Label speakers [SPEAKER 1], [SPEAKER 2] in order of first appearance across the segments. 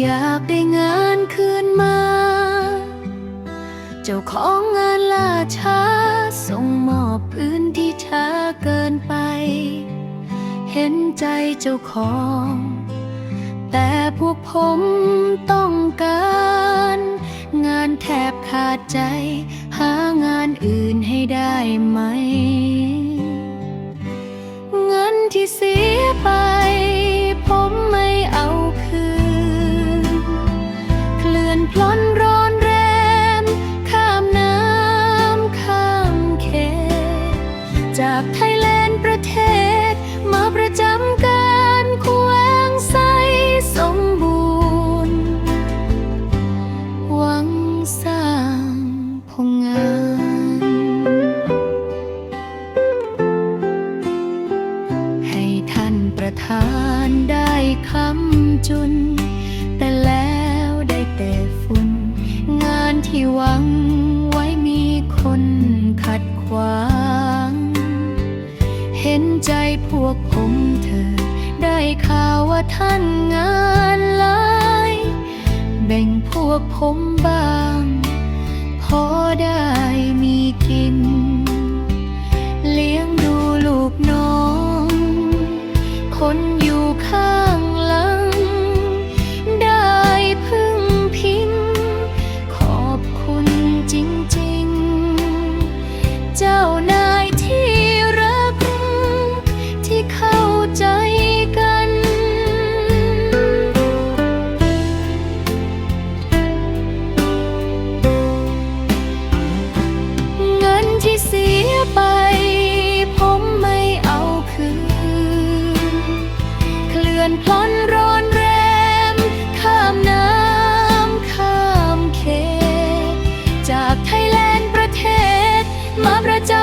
[SPEAKER 1] อยากได้งานคืนมา เจ้าของงานล่าช้า ส่งมอบพื้นที่ช้าเกินไป เห็นใจเจ้าของ แต่พวกผมต้องการงานแทบขาดใจ หางานอื่นให้ได้ไหม เงินที่เสียไป คำจุน แต่แล้วได้แต่ฝุ่น งานที่หวังไว้มีคนขัดขวาง เห็นใจพวกผมเถิดได้ข่าวว่าท่านงานหลายแบ่งพวกผมบ้าง พอได้มีกิน เจ้านายที่รัก ที่เข้าใจกัน เงินที่เสียไป ผมไม่เอาคืน เคลื่อนพลอนร มาประจ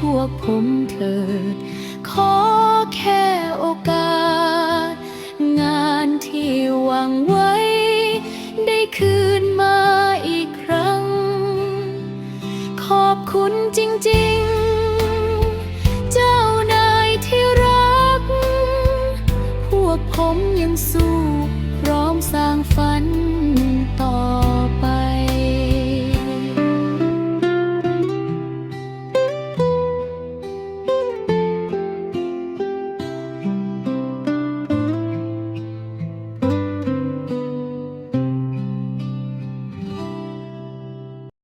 [SPEAKER 1] พวกผมเถิด ขอแค่โอกาส งานที่หวังไว้ ได้คืนมาอีกครั้ง ขอบคุณจริง ๆ เจ้านายที่รัก พวกผมยังสู้